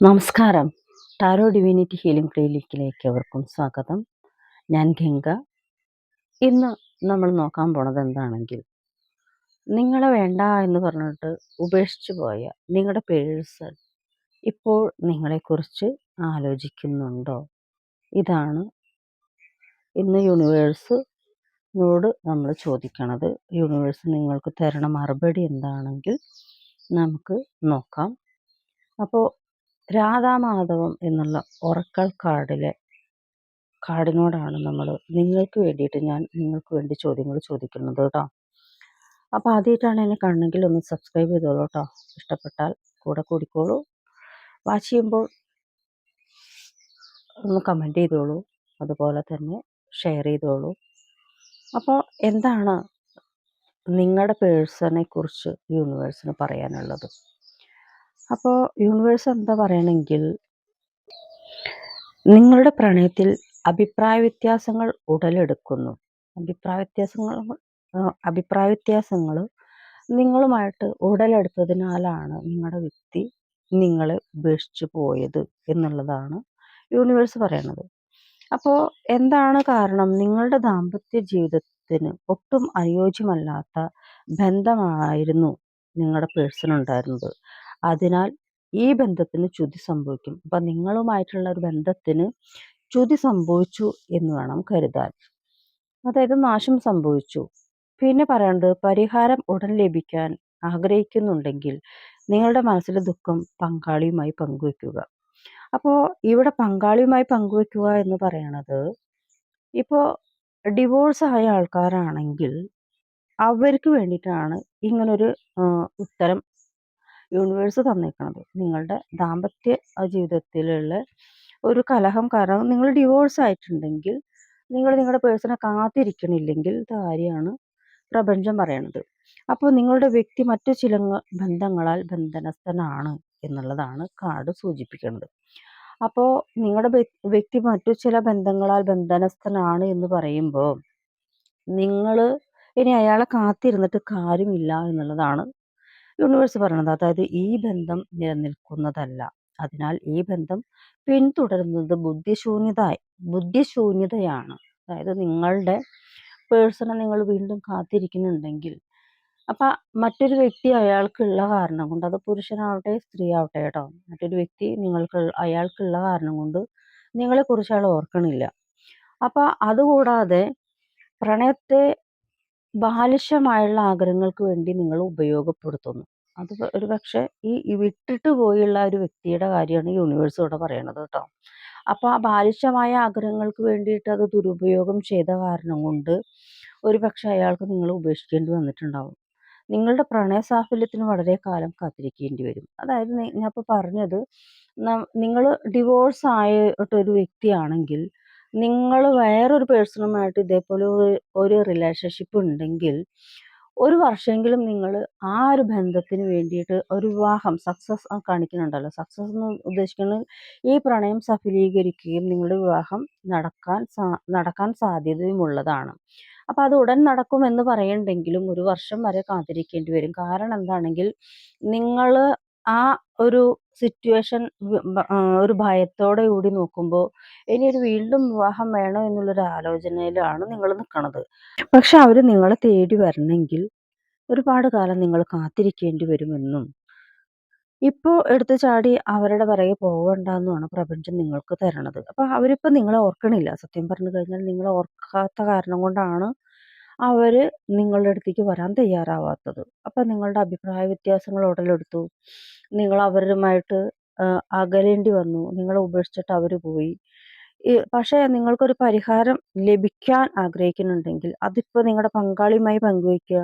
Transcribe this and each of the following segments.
നമസ്കാരം. Tarot divinity healing ക്ലിനിക്കിലേക്ക് അവർക്കും സ്വാഗതം. ഞാൻ ഗംഗ ഇന്ന് നമ്മൾ നോക്കാൻ പോണത് എന്താണെങ്കിൽ നിങ്ങളെ വേണ്ട എന്ന് പറഞ്ഞിട്ട് ഉപേക്ഷിച്ചു പോയ നിങ്ങളുടെ പേഴ്സൺ ഇപ്പോൾ നിങ്ങളെക്കുറിച്ച് ആലോചിക്കുന്നുണ്ടോ? ഇതാണ് ഇന്ന് യൂണിവേഴ്സിനോട് നമ്മൾ ചോദിക്കണത്. യൂണിവേഴ്സ് നിങ്ങൾക്ക് തരണ മറുപടി എന്താണെങ്കിൽ നമുക്ക് നോക്കാം. അപ്പോൾ രാധാമാധവം എന്നുള്ള ഒറക്കൽ കാർഡിലെ കാർഡിനോടാണ് നമ്മൾ നിങ്ങൾക്ക് വേണ്ടിയിട്ട് ഞാൻ നിങ്ങൾക്ക് വേണ്ടി ചോദ്യങ്ങൾ ചോദിക്കുന്നത് കേട്ടോ. അപ്പോൾ ആദ്യമായിട്ടാണ് എന്നെ കാണണമെങ്കിൽ ഒന്ന് സബ്സ്ക്രൈബ് ചെയ്തോളൂ കേട്ടോ. ഇഷ്ടപ്പെട്ടാൽ കൂടെ കൂടിക്കോളൂ. വാച്ച് ചെയ്യുമ്പോൾ ഒന്ന് കമന്റ് ചെയ്തോളൂ. അതുപോലെ തന്നെ ഷെയർ ചെയ്തോളൂ. അപ്പോൾ എന്താണ് നിങ്ങളുടെ പേഴ്സണെ കുറിച്ച് യൂണിവേഴ്സിന് പറയാനുള്ളത്? അപ്പോൾ യൂണിവേഴ്സ് എന്താ പറയണമെങ്കിൽ നിങ്ങളുടെ പ്രണയത്തിൽ അഭിപ്രായ വ്യത്യാസങ്ങൾ ഉടലെടുക്കുന്നു. അഭിപ്രായ വ്യത്യാസങ്ങൾ അഭിപ്രായ വ്യത്യാസങ്ങൾ നിങ്ങളുമായിട്ട് ഉടലെടുത്തതിനാലാണ് നിങ്ങളുടെ വ്യക്തി നിങ്ങളെ ഉപേക്ഷിച്ചു പോയത് എന്നുള്ളതാണ് യൂണിവേഴ്സ് പറയണത്. അപ്പോൾ എന്താണ് കാരണം? നിങ്ങളുടെ ദാമ്പത്യ ജീവിതത്തിന് ഒട്ടും അനുയോജ്യമല്ലാത്ത ബന്ധമായിരുന്നു നിങ്ങളുടെ പേഴ്സൺ ഉണ്ടായിരുന്നത്. അതിനാൽ ഈ ബന്ധത്തിന് ച്യുതി സംഭവിക്കും. അപ്പം നിങ്ങളുമായിട്ടുള്ള ഒരു ബന്ധത്തിന് ച്യുതി സംഭവിച്ചു എന്ന് വേണം കരുതാൻ. അതായത് നാശം സംഭവിച്ചു. പിന്നെ പറയേണ്ടത് പരിഹാരം ഉടൻ ലഭിക്കാൻ ആഗ്രഹിക്കുന്നുണ്ടെങ്കിൽ നിങ്ങളുടെ മനസ്സിലെ ദുഃഖം പങ്കാളിയുമായി പങ്കുവെക്കുക. അപ്പോൾ ഇവിടെ പങ്കാളിയുമായി പങ്കുവെക്കുക എന്ന് പറയണത് ഇപ്പോൾ ഡിവോഴ്സ് ആയ ആൾക്കാരാണെങ്കിൽ അവർക്ക് വേണ്ടിയിട്ടാണ് ഇങ്ങനൊരു ഉത്തരം യൂണിവേഴ്സ് തന്നേക്കണത്. നിങ്ങളുടെ ദാമ്പത്യ ജീവിതത്തിലുള്ള ഒരു കലഹം. കാരണം നിങ്ങൾ ഡിവോഴ്സ് ആയിട്ടുണ്ടെങ്കിൽ നിങ്ങൾ നിങ്ങളുടെ പേഴ്സണെ കാത്തിരിക്കണില്ലെങ്കിൽ കാര്യമാണ് പ്രപഞ്ചം പറയണത്. അപ്പോൾ നിങ്ങളുടെ വ്യക്തി മറ്റു ചില ബന്ധങ്ങളാൽ ബന്ധനസ്ഥനാണ് എന്നുള്ളതാണ് കാർഡ് സൂചിപ്പിക്കുന്നത്. അപ്പോൾ നിങ്ങളുടെ വ്യക്തി മറ്റു ചില ബന്ധങ്ങളാൽ ബന്ധനസ്ഥനാണ് എന്ന് പറയുമ്പോൾ നിങ്ങൾ ഇനി അയാളെ കാത്തിരുന്നിട്ട് കാര്യമില്ല എന്നുള്ളതാണ് യൂണിവേഴ്സ് പറയണത്. അതായത് ഈ ബന്ധം നിലനിൽക്കുന്നതല്ല. അതിനാൽ ഈ ബന്ധം പിന്തുടരുന്നത് ബുദ്ധിശൂന്യത ബുദ്ധിശൂന്യതയാണ്. അതായത് നിങ്ങളുടെ പേഴ്സണെ നിങ്ങൾ വീണ്ടും കാത്തിരിക്കുന്നുണ്ടെങ്കിൽ. അപ്പം മറ്റൊരു വ്യക്തി അയാൾക്കുള്ള കാരണം കൊണ്ട് അത് പുരുഷനാവട്ടെ സ്ത്രീ ആവട്ടെ കേട്ടോ മറ്റൊരു വ്യക്തി നിങ്ങൾക്ക് അയാൾക്കുള്ള കാരണം കൊണ്ട് നിങ്ങളെക്കുറിച്ച് അയാൾ ഓർക്കണില്ല. അപ്പം അതുകൂടാതെ പ്രണയത്തെ ബാലിശമായുള്ള ആഗ്രഹങ്ങൾക്ക് വേണ്ടി നിങ്ങൾ ഉപയോഗപ്പെടുത്തുന്നു. അത് ഒരു പക്ഷേ ഈ വിട്ടിട്ട് പോയുള്ള ഒരു വ്യക്തിയുടെ കാര്യമാണ് യൂണിവേഴ്സ് ഇവിടെ പറയണത് കേട്ടോ. അപ്പോൾ ആ ബാലിശമായ ആഗ്രഹങ്ങൾക്ക് വേണ്ടിയിട്ട് അത് ദുരുപയോഗം ചെയ്ത കാരണം കൊണ്ട് ഒരു പക്ഷേ അയാൾക്ക് നിങ്ങൾ ഉപേക്ഷിക്കേണ്ടി വന്നിട്ടുണ്ടാവും. നിങ്ങളുടെ പ്രണയ സാഫല്യത്തിന് വളരെ കാലം കാത്തിരിക്കേണ്ടി വരും. അതായത് ഞാൻ ഇപ്പോൾ പറഞ്ഞത് നിങ്ങൾ ഡിവോഴ്സ് ആയിട്ടൊരു വ്യക്തിയാണെങ്കിൽ നിങ്ങൾ വേറൊരു പേഴ്സണുമായിട്ട് ഇതേപോലെ ഒരു റിലേഷൻഷിപ്പ് ഉണ്ടെങ്കിൽ ഒരു വർഷമെങ്കിലും നിങ്ങൾ ആ ഒരു ബന്ധത്തിന് വേണ്ടിയിട്ട് ഒരു വിവാഹം സക്സസ് കാണിക്കുന്നുണ്ടല്ലോ. സക്സസ് എന്ന് ഉദ്ദേശിക്കുന്നത് ഈ പ്രണയം സഫലീകരിക്കുകയും നിങ്ങളുടെ വിവാഹം നടക്കാൻ നടക്കാൻ സാധ്യതയുമുള്ളതാണ് അപ്പം അത് ഉടൻ നടക്കുമെന്ന് പറയണ്ടെങ്കിലും ഒരു വർഷം വരെ കാത്തിരിക്കേണ്ടി വരും. കാരണം എന്താണെങ്കിൽ നിങ്ങൾ ആ ഒരു സിറ്റുവേഷൻ ഒരു ഭയത്തോടെ കൂടി നോക്കുമ്പോൾ ഇനി ഒരു വീണ്ടും വിവാഹം വേണോ എന്നുള്ളൊരു ആലോചനയിലാണ് നിങ്ങൾ നിൽക്കുന്നത് പക്ഷെ അവർ നിങ്ങളെ തേടി വരണമെങ്കിൽ ഒരുപാട് കാലം നിങ്ങൾ കാത്തിരിക്കേണ്ടി വരുമെന്നും ഇപ്പോൾ എടുത്തു ചാടി അവരുടെ പിറകെ പോകണ്ടെന്നുമാണ് പ്രപഞ്ചം നിങ്ങൾക്ക് തരണത്. അപ്പോൾ അവരിപ്പോൾ നിങ്ങളെ ഓർക്കണില്ല. സത്യം പറഞ്ഞു കഴിഞ്ഞാൽ നിങ്ങളെ ഓർക്കാത്ത കാരണം കൊണ്ടാണ് അവർ നിങ്ങളുടെ അടുത്തേക്ക് വരാൻ തയ്യാറാവാത്തത്. അപ്പം നിങ്ങളുടെ അഭിപ്രായ വ്യത്യാസങ്ങൾ ഉടലെടുത്തു. നിങ്ങൾ അവരുമായിട്ട് അകലേണ്ടി വന്നു. നിങ്ങളെ ഉപേക്ഷിച്ചിട്ട് അവർ പോയി. പക്ഷേ നിങ്ങൾക്കൊരു പരിഹാരം ലഭിക്കാൻ ആഗ്രഹിക്കുന്നുണ്ടെങ്കിൽ അതിപ്പോൾ നിങ്ങളുടെ പങ്കാളിയുമായി പങ്കുവയ്ക്കുക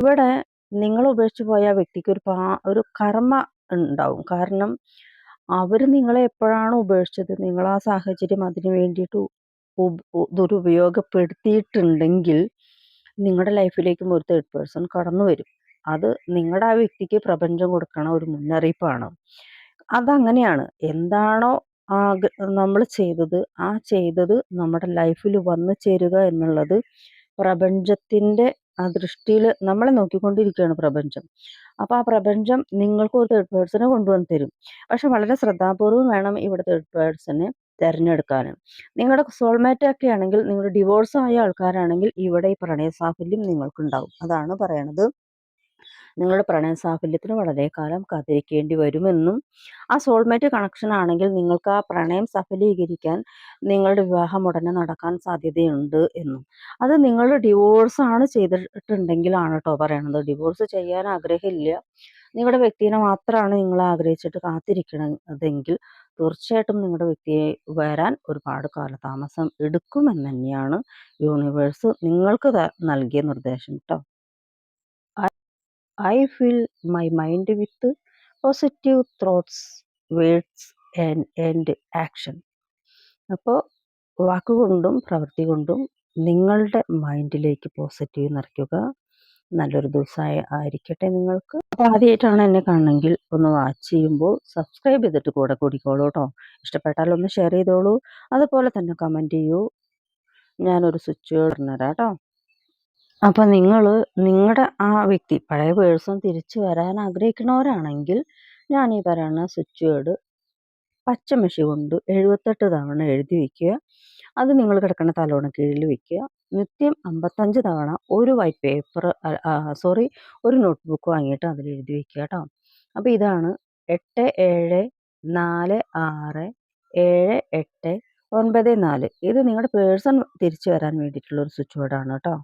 ഇവിടെ നിങ്ങൾ ഉപേക്ഷിച്ച് പോയ വ്യക്തിക്ക് ഒരു പാ ഒരു കർമ്മ ഉണ്ടാവും. കാരണം അവർ നിങ്ങളെ എപ്പോഴാണ് ഉപേക്ഷിച്ചത് നിങ്ങൾ ആ സാഹചര്യം അതിന് വേണ്ടിയിട്ട് ദുരുപയോഗപ്പെടുത്തിയിട്ടുണ്ടെങ്കിൽ നിങ്ങളുടെ ലൈഫിലേക്കും ഒരു തേർഡ് പേഴ്സൺ കടന്നു വരും. അത് നിങ്ങളുടെ ആ വ്യക്തിക്ക് പ്രപഞ്ചം കൊടുക്കണ ഒരു മുന്നറിയിപ്പാണ്. അതങ്ങനെയാണ്. എന്താണോ നമ്മൾ ചെയ്തത് ആ ചെയ്തത് നമ്മുടെ ലൈഫിൽ വന്നു ചേരുക എന്നുള്ളത് പ്രപഞ്ചത്തിന്റെ ആ ദൃഷ്ടിയിൽ നമ്മളെ നോക്കിക്കൊണ്ടിരിക്കുകയാണ് പ്രപഞ്ചം. അപ്പോൾ ആ പ്രപഞ്ചം നിങ്ങൾക്ക് ഒരു തേർഡ് പേഴ്സണെ കൊണ്ടുവന്ന് തരും. പക്ഷെ വളരെ ശ്രദ്ധാപൂർവം വേണം ഇവിടെ തേർഡ് പേഴ്സണെ തിരഞ്ഞെടുക്കാൻ നിങ്ങളുടെ സോൾമേറ്റ് ഒക്കെ ആണെങ്കിൽ നിങ്ങൾ ഡിവോഴ്സ് ആയ ആൾക്കാരാണെങ്കിൽ ഇവിടെ ഈ പ്രണയ സാഫല്യം നിങ്ങൾക്കുണ്ടാവും. അതാണ് പറയണത്. നിങ്ങളുടെ പ്രണയ സാഫല്യത്തിന് വളരെ കാലം കാത്തിരിക്കേണ്ടി വരുമെന്നും ആ സോൾമേറ്റ് കണക്ഷൻ ആണെങ്കിൽ നിങ്ങൾക്ക് ആ പ്രണയം സഫലീകരിക്കാൻ നിങ്ങളുടെ വിവാഹം ഉടനെ നടക്കാൻ സാധ്യതയുണ്ട് എന്നും. അത് നിങ്ങൾ ഡിവോഴ്സ് ആണ് ചെയ്തിട്ടുണ്ടെങ്കിലാണ് കേട്ടോ പറയണത്. ഡിവോഴ്സ് ചെയ്യാൻ ആഗ്രഹമില്ല. നിങ്ങളുടെ വ്യക്തിനെ മാത്രമാണ് നിങ്ങൾ ആഗ്രഹിച്ചിട്ട് കാത്തിരിക്കണതെങ്കിൽ തീർച്ചയായിട്ടും നിങ്ങളുടെ വ്യക്തിയെ വരാൻ ഒരുപാട് കാലതാമസം എടുക്കുമെന്ന് തന്നെയാണ് യൂണിവേഴ്സ് നിങ്ങൾക്ക് നൽകിയ നിർദ്ദേശം കേട്ടോ I feel my mind with positive thoughts words and and action. അപ്പോൾ വാക്കുകൊണ്ടും പ്രവൃത്തി കൊണ്ടും നിങ്ങളുടെ മൈൻഡിലേക്ക് പോസിറ്റീവ് നിറയ്ക്കുക നല്ലൊരു ദിവസമായി ആയിരിക്കട്ടെ നിങ്ങൾക്ക്. അപ്പോൾ ആദ്യമായിട്ടാണ് എന്നെ കാണണമെങ്കിൽ ഒന്ന് വാച്ച് ചെയ്യുമ്പോൾ സബ്സ്ക്രൈബ് ചെയ്തിട്ട് കൂടെ കൂടിക്കോളൂ കേട്ടോ. ഇഷ്ടപ്പെട്ടാൽ ഒന്ന് ഷെയർ ചെയ്തോളൂ. അതുപോലെ തന്നെ കമന്റ് ചെയ്യൂ. ഞാനൊരു സ്വിച്ച് ഇടുന്നേരാം കേട്ടോ. അപ്പോൾ നിങ്ങൾ നിങ്ങളുടെ ആ വ്യക്തി പഴയ പേഴ്സൺ തിരിച്ചു വരാൻ ആഗ്രഹിക്കുന്നവരാണെങ്കിൽ ഞാൻ ഈ പറയുന്ന സ്വിച്ച് വേർഡ് പച്ചമഷി കൊണ്ട് എഴുപത്തെട്ട് തവണ എഴുതി വയ്ക്കുക അത് നിങ്ങൾ കിടക്കുന്ന തലോണ കീഴിൽ വയ്ക്കുക നിത്യം അമ്പത്തഞ്ച് തവണ ഒരു വൈറ്റ് പേപ്പർ സോറി ഒരു നോട്ട് ബുക്ക് വാങ്ങിയിട്ട് അതിൽ എഴുതി വയ്ക്കുക കേട്ടോ അപ്പോൾ ഇതാണ് എട്ട് ഏഴ് നാല് ആറ് ഏഴ് എട്ട് ഒൻപത് നാല്. ഇത് നിങ്ങളുടെ പേഴ്സൺ തിരിച്ചു വരാൻ വേണ്ടിയിട്ടുള്ള ഒരു സ്വിച്ച് ബോർഡാണ് കേട്ടോ